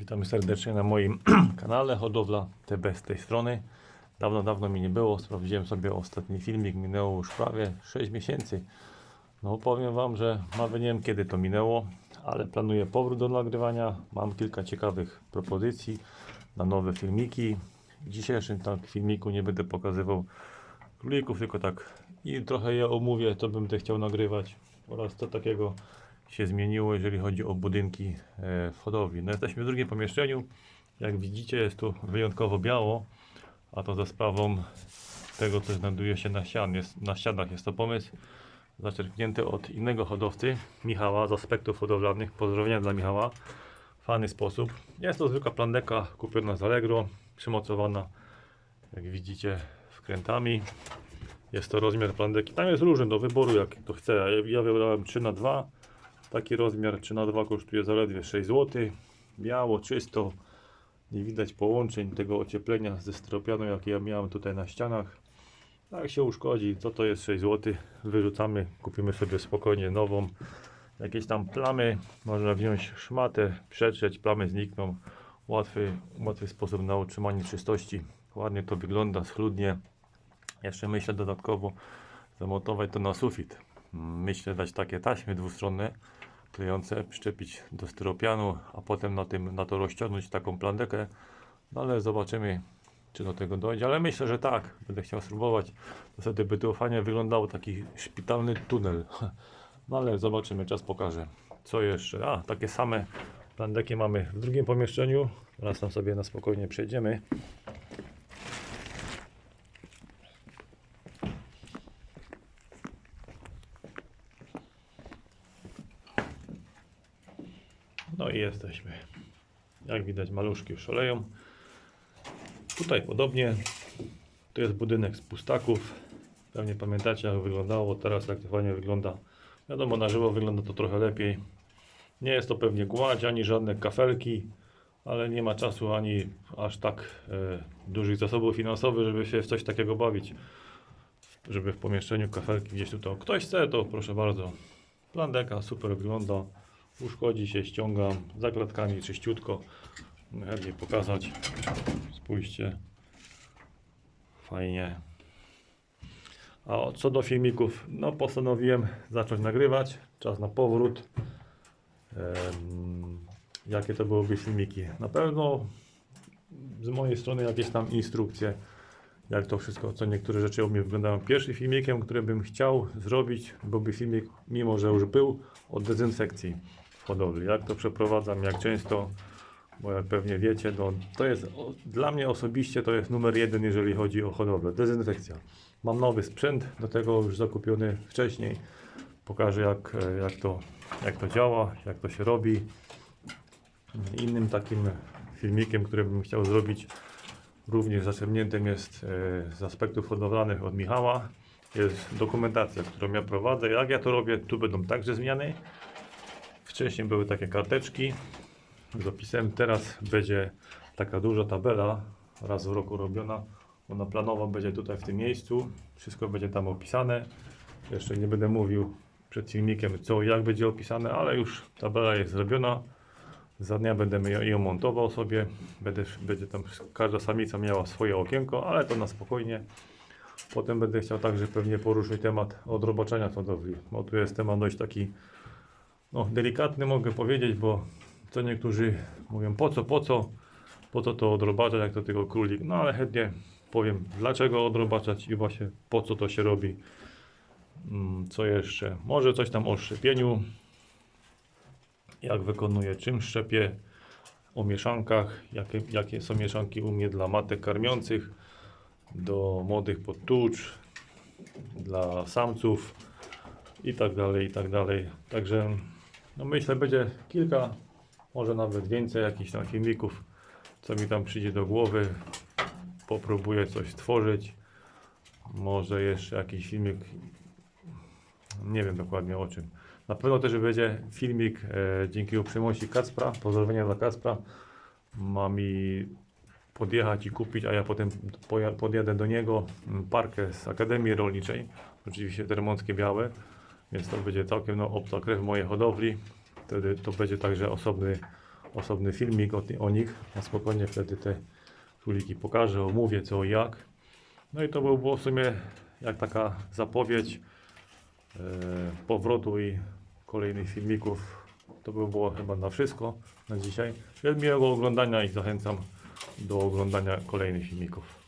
Witam serdecznie na moim kanale Hodowla TB z tej strony. Dawno, dawno mi nie było. Sprawdziłem sobie ostatni filmik. Minęło już prawie 6 miesięcy. No powiem Wam, że nawet nie wiem kiedy to minęło, ale planuję powrót do nagrywania. Mam kilka ciekawych propozycji na nowe filmiki. W dzisiejszym tak filmiku nie będę pokazywał królików, tylko tak i trochę je omówię, co bym chciał nagrywać oraz co takiego się zmieniło, jeżeli chodzi o budynki e, w hodowli. No jesteśmy w drugim pomieszczeniu. Jak widzicie jest tu wyjątkowo biało, a to za sprawą tego, co znajduje się na, ścian, jest, na ścianach. Jest to pomysł zaczerpnięty od innego hodowcy, Michała, z aspektów hodowlanych. Pozdrowienia dla Michała. Fajny sposób. Jest to zwykła plandeka kupiona z Allegro, przymocowana, jak widzicie, wkrętami. Jest to rozmiar plandeki. Tam jest różny do wyboru, jak to chce. Ja- wybrałem 3 na 2 Taki rozmiar 3 na 2 kosztuje zaledwie 6 zł. Biało, czysto. Nie widać połączeń tego ocieplenia ze styropianu, jakie ja miałem tutaj na ścianach. Jak się uszkodzi, co to jest 6 zł? Wyrzucamy, kupimy sobie spokojnie nową. Jakieś tam plamy, można wziąć szmatę, przetrzeć, plamy znikną. Łatwy, łatwy sposób na utrzymanie czystości. Ładnie to wygląda, schludnie. Jeszcze myślę dodatkowo zamontować to na sufit. Myślę dać takie taśmy dwustronne, klejące, przyczepić do styropianu, a potem na, tym, na to rozciągnąć taką plandekę. No ale zobaczymy, czy do tego dojdzie. Ale myślę, że tak. Będę chciał spróbować. Wtedy by to fajnie wyglądało, taki szpitalny tunel. No ale zobaczymy, czas pokaże. Co jeszcze? A, takie same plandeki mamy w drugim pomieszczeniu. Teraz tam sobie na spokojnie przejdziemy. I jesteśmy. Jak widać, maluszki już szaleją. Tutaj podobnie. Tu jest budynek z pustaków. Pewnie pamiętacie, jak wyglądało. Teraz jak to fajnie wygląda. Wiadomo, na żywo wygląda to trochę lepiej. Nie jest to pewnie gładź, ani żadne kafelki, ale nie ma czasu ani aż tak e, dużych zasobów finansowych, żeby się w coś takiego bawić. Żeby w pomieszczeniu kafelki gdzieś tutaj. Ktoś chce, to proszę bardzo. Plandeka super wygląda. Uszkodzi się, ściągam za klatkami czyściutko. Chętnie pokazać. Spójrzcie. Fajnie. A co do filmików, no postanowiłem zacząć nagrywać. Czas na powrót. Em, jakie to byłyby filmiki? Na pewno z mojej strony jakieś tam instrukcje, jak to wszystko, co niektóre rzeczy u mnie wyglądają. Pierwszym filmikiem, który bym chciał zrobić, byłby filmik, mimo że już był, o dezynfekcji hodowli. Jak to przeprowadzam, jak często, bo jak pewnie wiecie, no, to jest o, dla mnie osobiście to jest numer jeden, jeżeli chodzi o hodowlę. Dezynfekcja. Mam nowy sprzęt, do tego już zakupiony wcześniej. Pokażę jak, jak, to, jak to działa, jak to się robi. Innym takim filmikiem, który bym chciał zrobić, również zaczerpniętym jest e, z aspektów hodowlanych od Michała. Jest dokumentacja, którą ja prowadzę. Jak ja to robię, tu będą także zmiany. Wcześniej były takie karteczki z opisem. Teraz będzie taka duża tabela, raz w roku robiona. Ona planowa będzie tutaj w tym miejscu. Wszystko będzie tam opisane. Jeszcze nie będę mówił przed filmikiem co i jak będzie opisane, ale już tabela jest zrobiona. Za dnia będę ją- montował sobie. Będę, będzie tam każda samica miała swoje okienko, ale to na spokojnie. Potem będę chciał także pewnie poruszyć temat odrobaczenia hodowli. Bo tu jest temat dość taki no, delikatny mogę powiedzieć, bo co niektórzy mówią po co, po co, po co to odrobaczać, jak to tylko królik. No ale chętnie powiem dlaczego odrobaczać i właśnie po co to się robi. Mm, Co jeszcze? Może coś tam o szczepieniu. Jak wykonuję, czym szczepię, o mieszankach, jakie, jakie są mieszanki u mnie dla matek karmiących, do młodych podtucz, dla samców i tak dalej, i tak dalej. Także no myślę, będzie kilka, może nawet więcej jakichś tam filmików, co mi tam przyjdzie do głowy. Popróbuję coś stworzyć. Może jeszcze jakiś filmik, nie wiem dokładnie o czym. Na pewno też będzie filmik e, dzięki uprzejmości Kacpra, pozdrowienia dla Kacpra. Ma mi podjechać i kupić, a ja potem podjadę do niego parkę z Akademii Rolniczej, oczywiście termonskie białe, więc to będzie całkiem no, obca krew mojej hodowli. Wtedy to będzie także osobny osobny filmik o, o nich. Na spokojnie wtedy te króliki pokażę, omówię co i jak. No i to by było w sumie jak taka zapowiedź e, powrotu i kolejnych filmików. To by było chyba na wszystko na dzisiaj. Miłego oglądania i zachęcam do oglądania kolejnych filmików.